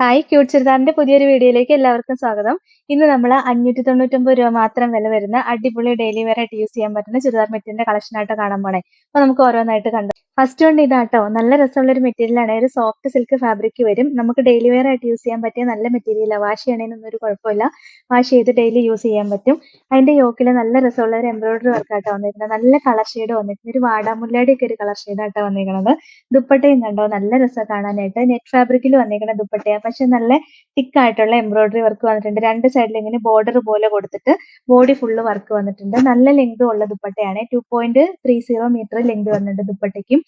Hi cute ചുരിദാറിന്റെ പുതിയൊരു വീഡിയോയിലേക്ക് എല്ലാവർക്കും സ്വാഗതം. ഇന്ന് നമ്മൾ അഞ്ഞൂറ്റി തൊണ്ണൂറ്റൊമ്പത് രൂപ മാത്രം വില വരുന്ന അടിപൊളി ഡെയിലി വെയർ ആയിട്ട് യൂസ് ചെയ്യാൻ പറ്റുന്ന ചുരിദാർ മെറ്റീരിയലിന്റെ കളക്ഷൻ ആയിട്ട് കാണാൻ പോണേ. അപ്പൊ നമുക്ക് ഓരോന്നായിട്ട് കണ്ടു ഫസ്റ്റ് വൺ ഇതാട്ടോ നല്ല രസമുള്ള ഒരു മെറ്റീരിയൽ ആണ് ഒരു സോഫ്റ്റ് സിൽക്ക് ഫാബ്രിക് വരും. നമുക്ക് ഡെയിലി വെയർ ആയിട്ട് യൂസ് ചെയ്യാൻ പറ്റിയ നല്ല മെറ്റീരിയലാണ് വാഷ് ചെയ്യണേനൊന്നും ഒരു കുഴപ്പമില്ല. വാഷ് ചെയ്ത് ഡെയിലി യൂസ് ചെയ്യാൻ പറ്റും. അതിന്റെ യോക്കിൽ നല്ല രസമുള്ള ഒരു എംബ്രോയിഡറി വർക്ക് ആട്ടോ വന്നിരിക്കുന്നത്. നല്ല കളർ ഷെയ്ഡ് വന്നിട്ടുണ്ട് ഒരു വാടാമുല്ലാടി ഒക്കെ ഒരു കളർ ഷെയ്ഡ് ആട്ടോ വന്നിരിക്കുന്നത്. ദുപ്പട്ടയും കണ്ടോ? നല്ല രസം കാണാനായിട്ട്. നെറ്റ് ഫാബ്രിക്കിൽ വന്നിരിക്കുന്ന ദുപ്പട്ടയാണ്. പക്ഷെ നല്ല തിക്ക് ആയിട്ടുള്ള എംബ്രോയിഡറി വർക്ക് വന്നിട്ടുണ്ട്. രണ്ട് സൈഡിൽ ഇങ്ങനെ ബോർഡർ പോലെ കൊടുത്തിട്ട് ബോഡി ഫുള്ള് വർക്ക് വന്നിട്ടുണ്ട്. നല്ല ലെങ്ത് ഉള്ള ദുപ്പട്ടയാണ്. Two point three zero meter length വന്നിട്ടുണ്ട് ദുപ്പട്ടയ്ക്കും.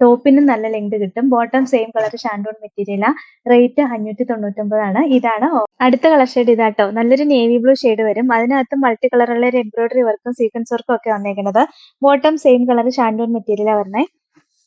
ടോപ്പിനും നല്ല ലെങ്ത് കിട്ടും. ബോട്ടം സെയിം കളർ ഷാൻഡോൺ മെറ്റീരിയലാ. റേറ്റ് അഞ്ഞൂറ്റി തൊണ്ണൂറ്റൊമ്പതാണ് ഇതാണ് അടുത്ത കളർ ഷെയ്ഡ് ഇതാട്ടോ. നല്ലൊരു നേവി ബ്ലൂ ഷെയ്ഡ് വരും. അതിനകത്ത് മൾട്ടി കളറുള്ള ഒരു എംബ്രോയിഡറി വർക്കും സീക്വൻസ് വർക്കും ഒക്കെ വന്നേക്കുന്നത് ബോട്ടം സെയിം കളർ ഷാൻഡോൺ മെറ്റീരിയലാ വരുന്നത്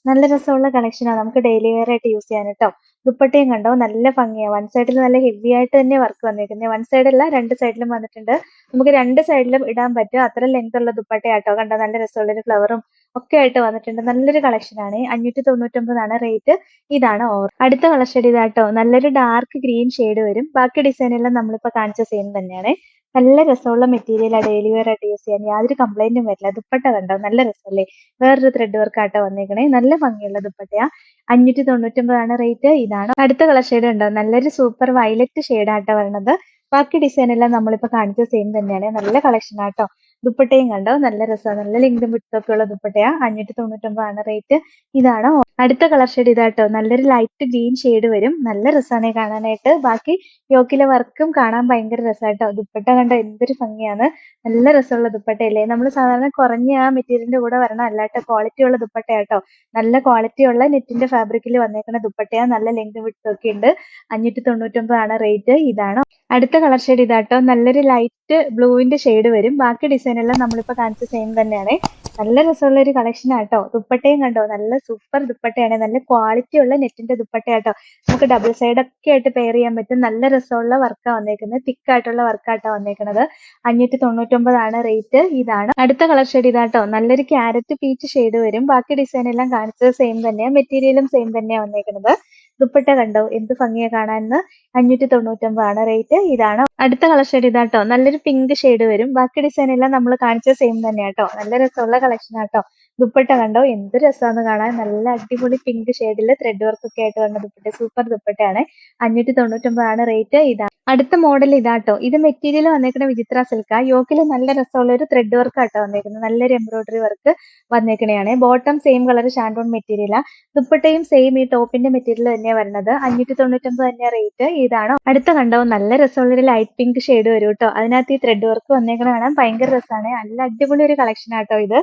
നല്ല രസമുള്ള കളക്ഷനാണ് നമുക്ക് ഡെയിലി വെയർ ആയിട്ട് യൂസ് ചെയ്യാൻ കേട്ടോ ദുപ്പട്ടയും കണ്ടോ? നല്ല ഭംഗിയാണ് വൺ സൈഡിൽ നല്ല ഹെവി ആയിട്ട് തന്നെ വർക്ക് വന്നിരിക്കുന്നത് വൺ സൈഡല്ല രണ്ട് സൈഡിലും വന്നിട്ടുണ്ട്. നമുക്ക് രണ്ട് സൈഡിലും ഇടാൻ പറ്റും. അത്ര ലെങ്ത് ഉള്ള ദുപ്പട്ടയാട്ടോ കണ്ടോ? നല്ല രസമുള്ള ഒരു ഫ്ലവറും ഒക്കെ ആയിട്ട് വന്നിട്ടുണ്ട്. നല്ലൊരു കളക്ഷൻ ആണ്. അഞ്ഞൂറ്റി തൊണ്ണൂറ്റൊമ്പതാണ് റേറ്റ് ഇതാണ് ഓവർ അടുത്ത കളർ ഷെയ്ഡ് ഇതാട്ടോ നല്ലൊരു ഡാർക്ക് ഗ്രീൻ ഷെയ്ഡ് വരും. ബാക്കി ഡിസൈൻ എല്ലാം നമ്മളിപ്പോ കാണിച്ച സെയിം തന്നെയാണ്. നല്ല രസമുള്ള മെറ്റീരിയലാണ് ഡെയിലി വെയർ ആയിട്ട് യൂസ് ചെയ്യാൻ യാതൊരു കംപ്ലൈന്റും വരില്ല. ദുപ്പട്ട കണ്ടോ? നല്ല രസമല്ലേ? വേറൊരു ത്രെഡ് വർക്ക് ആട്ടോ വന്നേക്കണേ. നല്ല ഭംഗിയുള്ള ദുപ്പട്ടയാ. അഞ്ഞൂറ്റി തൊണ്ണൂറ്റൊമ്പതാണ് റേറ്റ് ഇതാണ്. അടുത്ത കളർ ഷെയ്ഡ് ഉണ്ടോ നല്ലൊരു സൂപ്പർ വയലറ്റ് ഷെയ്ഡ് ആട്ടോ വരണത്. ബാക്കി ഡിസൈൻ എല്ലാം നമ്മളിപ്പോ കാണിച്ച സെയിം തന്നെയാണ്. നല്ല കളക്ഷൻ ആട്ടോ. ദുപ്പട്ടയും കണ്ടോ? നല്ല രസമാണ് നല്ല ലിങ്കും വിട്ടൊക്കെ ഉള്ള ദുപ്പട്ടയാ. അഞ്ഞൂറ്റി തൊണ്ണൂറ്റൊമ്പതാണ് റേറ്റ്. ഇതാണ് അടുത്ത കളർ ഷെയ്ഡ് ഇതാട്ടോ. നല്ലൊരു ലൈറ്റ് ഗ്രീൻ ഷെയ്ഡ് വരും. നല്ല രസമാണ് കാണാനായിട്ട്. ബാക്കി യോക്കിലെ വർക്കും കാണാൻ ഭയങ്കര രസമായിട്ടോ ദുപ്പട്ട കണ്ടോ? എന്തൊരു ഭംഗിയാണ്. നല്ല രസമുള്ള ദുപ്പട്ടയല്ലേ? നമ്മൾ സാധാരണ കുറഞ്ഞ ആ മെറ്റീരിയലിന്റെ കൂടെ വരണം അല്ലാട്ടോ. ക്വാളിറ്റി ഉള്ള ദുപ്പട്ടയാട്ടോ. നല്ല ക്വാളിറ്റി ഉള്ള നെറ്റിന്റെ ഫാബ്രിക്കിൽ വന്നേക്കുന്ന ദുപ്പട്ടയാ. നല്ല ലെങ്ത് വിട്ടൊക്കെ ഉണ്ട്. അഞ്ഞൂറ്റി തൊണ്ണൂറ്റൊമ്പതാണ് റേറ്റ്. ഇതാണ്. അടുത്ത കളർ ഷെയ്ഡ് ഇതാട്ടോ. നല്ലൊരു ലൈറ്റ് ബ്ലൂവിന്റെ ഷെയ്ഡ് വരും. ബാക്കി ഡിസൈൻ നമ്മളിപ്പോൾ നമ്മളിപ്പോ കാണിച്ച സെയിം തന്നെയാണ്. നല്ല രസമുള്ള ഒരു കളക്ഷൻ ആട്ടോ. ദുപ്പട്ടയും കണ്ടോ? നല്ല സൂപ്പർ ദുപ്പട്ടയാണ്. നല്ല ക്വാളിറ്റി ഉള്ള നെറ്റിന്റെ ദുപ്പട്ടയാട്ടോ. നമുക്ക് ഡബിൾ സൈഡ് ഒക്കെ ആയിട്ട് പെയർ ചെയ്യാൻ പറ്റും. നല്ല രസമുള്ള വർക്കാ വന്നേക്കുന്നത്. തിക്ക് ആയിട്ടുള്ള വർക്കാട്ടോ വന്നേക്കുന്നത് അഞ്ഞൂറ്റി തൊണ്ണൂറ്റൊമ്പതാണ് റേറ്റ് ഇതാണ്. അടുത്ത കളർ ഷെയ്ഡ് ഇതാട്ടോ. നല്ലൊരു ക്യാരറ്റ് പീച്ച് ഷെയ്ഡ് വരും. ബാക്കി ഡിസൈൻ എല്ലാം കാണിച്ചത് സെയിം തന്നെയാണ് മെറ്റീരിയലും സെയിം തന്നെയാണ് വന്നേക്കുന്നത് ദുപ്പട്ട കണ്ടോ? എന്ത് ഭംഗിയാ കാണാനെന്ന് അഞ്ഞൂറ്റി തൊണ്ണൂറ്റൊമ്പതാണ് റേറ്റ്. ഇതാണ്. അടുത്ത കളർ ഷെയ്ഡ് ഇതാട്ടോ. നല്ലൊരു പിങ്ക് ഷെയ്ഡ് വരും. ബാക്കി ഡിസൈൻ എല്ലാം നമ്മൾ കാണിച്ച സെയിം തന്നെയാട്ടോ നല്ല രസമുള്ള കളക്ഷൻ ആട്ടോ. ദുപ്പട്ട കണ്ടോ? എന്ത് രസമാണ് കാണാൻ. നല്ല അടിപൊളി പിങ്ക് ഷെയ്ഡിൽ ത്രെഡ് വർക്ക് ഒക്കെ ആയിട്ട് വന്ന ദുപ്പട്ട. സൂപ്പർ ദുപ്പട്ടയാണ്. അഞ്ഞൂറ്റി തൊണ്ണൂറ്റൊമ്പതാണ് റേറ്റ്. ഇതാ അടുത്ത മോഡൽ ഇതാട്ടോ. ഇത് മെറ്റീരിയൽ വന്നേക്കുന്ന വിചിത്ര സിൽക്ക യോക്കിൽ നല്ല രസമുള്ള ഒരു ത്രെഡ് വർക്ക് ആട്ടോ വന്നേക്കുന്നത് നല്ലൊരു എംബ്രോയിഡറി വർക്ക് വന്നേക്കണയാണ്. ബോട്ടം സെയിം കളർ ഷാൻഡോൺ മെറ്റീരിയലാ ദുപ്പട്ടയും സെയിം ഈ ടോപ്പിന്റെ മെറ്റീരിയൽ തന്നെയാണ് വരുന്നത് അഞ്ഞൂറ്റി തൊണ്ണൂറ്റൊമ്പത് തന്നെ റേറ്റ് ഇതാണ്? അടുത്ത കണ്ടോ? നല്ല രസമുള്ള ഒരു ലൈറ്റ് പിങ്ക് ഷെയ്ഡ് വരും കേട്ടോ അതിനകത്ത് ഈ ത്രെഡ് വർക്ക് വന്നേക്കണ കാണാൻ ഭയങ്കര രസമാണ് നല്ല അടിപൊളി ഒരു കളക്ഷൻ ആട്ടോ ഇത്.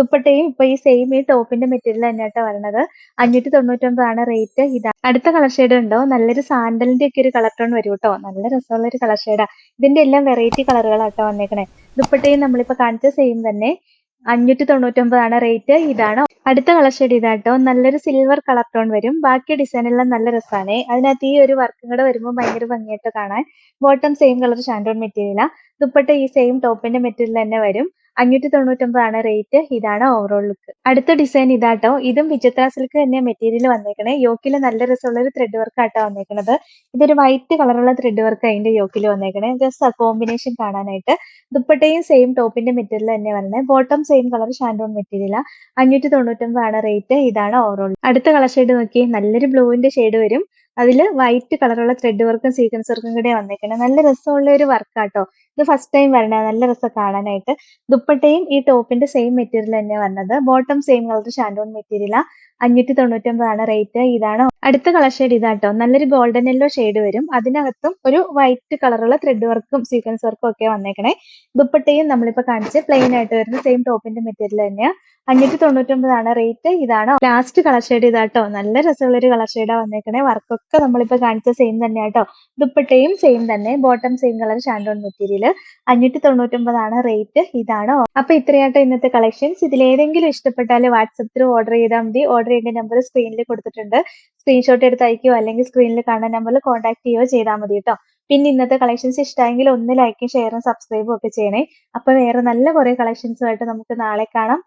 ദുപ്പട്ടയും ഇപ്പൊ ഈ സെയിം ഈ ടോപ്പിന്റെ മെറ്റീരിയൽ തന്നെയാട്ടോ വരുന്നത് അഞ്ഞൂറ്റി തൊണ്ണൂറ്റൊമ്പതാണ് റേറ്റ് ഇതാ. അടുത്ത കളർ ഷെയ്ഡ് ഉണ്ടോ നല്ലൊരു സാൻഡലിന്റെ ഒക്കെ ഒരു കളർ ടോൺ വരും കേട്ടോ നല്ല രസമുള്ള ഒരു കളർ ഷെയ്ഡാ ഇതിന്റെ എല്ലാം വെറൈറ്റി കളറുകളാട്ടോ വന്നേക്കണേ. ദുപ്പട്ടയും നമ്മളിപ്പോ കാണിച്ച സെയിം തന്നെ. അഞ്ഞൂറ്റി തൊണ്ണൂറ്റൊമ്പതാണ് റേറ്റ് ഇതാണ്. അടുത്ത കളർ ഷെയ്ഡ് ഇതാട്ടോ. നല്ലൊരു സിൽവർ കളർ ടോൺ വരും. ബാക്കി ഡിസൈൻ എല്ലാം നല്ല രസമാണ്. അതിനകത്ത് ഈ ഒരു വർക്കും കൂടെ വരുമ്പോൾ ഭയങ്കര ഭംഗിയായിട്ട് കാണാൻ. ബോട്ടം സെയിം കളർ ഷാൻഡോൺ മെറ്റീരിയലാ ദുപ്പട്ട ഈ സെയിം ടോപ്പിന്റെ മെറ്റീരിയൽ തന്നെ വരും. അഞ്ഞൂറ്റി തൊണ്ണൂറ്റൊമ്പതാണ് റേറ്റ് ഇതാണ് ഓവറോൾ ലുക്ക് അടുത്ത ഡിസൈൻ ഇതാട്ടോ. ഇതും വിചിത്ര സിൽക്ക് തന്നെ മെറ്റീരിയൽ വന്നേക്കണേ. യോക്കിൽ നല്ല രസമുള്ള ഒരു ത്രെഡ് വർക്ക് ആട്ടോ വന്നേക്കണത്. ഇതൊരു വൈറ്റ് കളറുള്ള ത്രെഡ് വർക്ക് അതിന്റെ യോക്കിൽ വന്നേക്കണേ. ജസ്റ്റ് കോമ്പിനേഷൻ കാണാനായിട്ട്. ദുപ്പട്ടയും സെയിം ടോപ്പിന്റെ മെറ്റീരിയൽ തന്നെ വരണേ. ബോട്ടം സെയിം കളർ ഷാൻഡോൺ മെറ്റീരിയൽ അഞ്ഞൂറ്റി തൊണ്ണൂറ്റൊമ്പതാണ് റേറ്റ് ഇതാണ് ഓവറോൾ അടുത്ത കളർ ഷെയ്ഡ് നോക്കി നല്ലൊരു ബ്ലൂവിന്റെ ഷെയ്ഡ് വരും. അതിൽ വൈറ്റ് കളറുള്ള ത്രെഡ് വർക്കും സീക്വൻസ് വർക്കും കൂടെ വന്നേക്കണേ. നല്ല രസമുള്ള ഒരു വർക്കാട്ടോ ഇത് ഫസ്റ്റ് ടൈം വരണ. നല്ല രസം കാണാനായിട്ട്. ദുപ്പട്ടയും ഈ ടോപ്പിന്റെ സെയിം മെറ്റീരിയൽ തന്നെ വന്നത്. Bottom same colour shantoon material അഞ്ഞൂറ്റി തൊണ്ണൂറ്റൊമ്പതാണ് റേറ്റ് ഇതാണ് അടുത്ത കളർ ഷെയ്ഡ് ഇതാട്ടോ. നല്ലൊരു ഗോൾഡൻ യെല്ലോ ഷെയ്ഡ് വരും. അതിനകത്തും ഒരു വൈറ്റ് കളറുള്ള ത്രെഡ് വർക്കും സീക്വൻസ് വർക്കും ഒക്കെ വന്നേക്കണേ. ദുപ്പട്ടയും നമ്മളിപ്പോ കാണിച്ച് പ്ലെയിൻ ആയിട്ട് വരുന്ന സെയിം ടോപ്പിന്റെ മെറ്റീരിയൽ തന്നെയാ. അഞ്ഞൂറ്റി തൊണ്ണൂറ്റൊമ്പതാണ് റേറ്റ് ഇതാണ് ലാസ്റ്റ് കളർ ഷെയ്ഡ് ഇതാട്ടോ. നല്ല രസമുള്ള ഒരു കളർ ഷെയ്ഡാ വന്നേക്കണേ. വർക്കൊക്കെ നമ്മളിപ്പോ കാണിച്ച സെയിം തന്നെയാട്ടോ ദുപ്പട്ടയും സെയിം തന്നെ. Bottom same colour shantoon material അഞ്ഞൂറ്റി തൊണ്ണൂറ്റൊമ്പതാണ് റേറ്റ് ഇതാണ് അപ്പൊ ഇത്രയാട്ടോ ഇന്നത്തെ കളക്ഷൻസ് ഇതിൽ ഏതെങ്കിലും ഇഷ്ടപ്പെട്ടാൽ വാട്സപ്പ് ത്രൂ ഓർഡർ ചെയ്താൽ മതി. ഓർഡർ ചെയ്യേണ്ട നമ്പർ സ്ക്രീനിൽ കൊടുത്തിട്ടുണ്ട്. സ്ക്രീൻഷോട്ട് എടുത്ത് അയക്കുകയോ അല്ലെങ്കിൽ സ്ക്രീനിൽ കാണുന്ന നമ്പറിൽ കോൺടാക്ട് ചെയ്യുകയോ ചെയ്താൽ മതി കേട്ടോ. പിന്നെ ഇന്നത്തെ കളക്ഷൻസ് ഇഷ്ടമെങ്കിൽ ഒന്ന് ലൈക്കും ഷെയറും സബ്സ്ക്രൈബും ഒക്കെ ചെയ്യണേ. അപ്പൊ വേറെ നല്ല കുറെ കളക്ഷൻസുമായിട്ട് നമുക്ക് നാളെ കാണാം.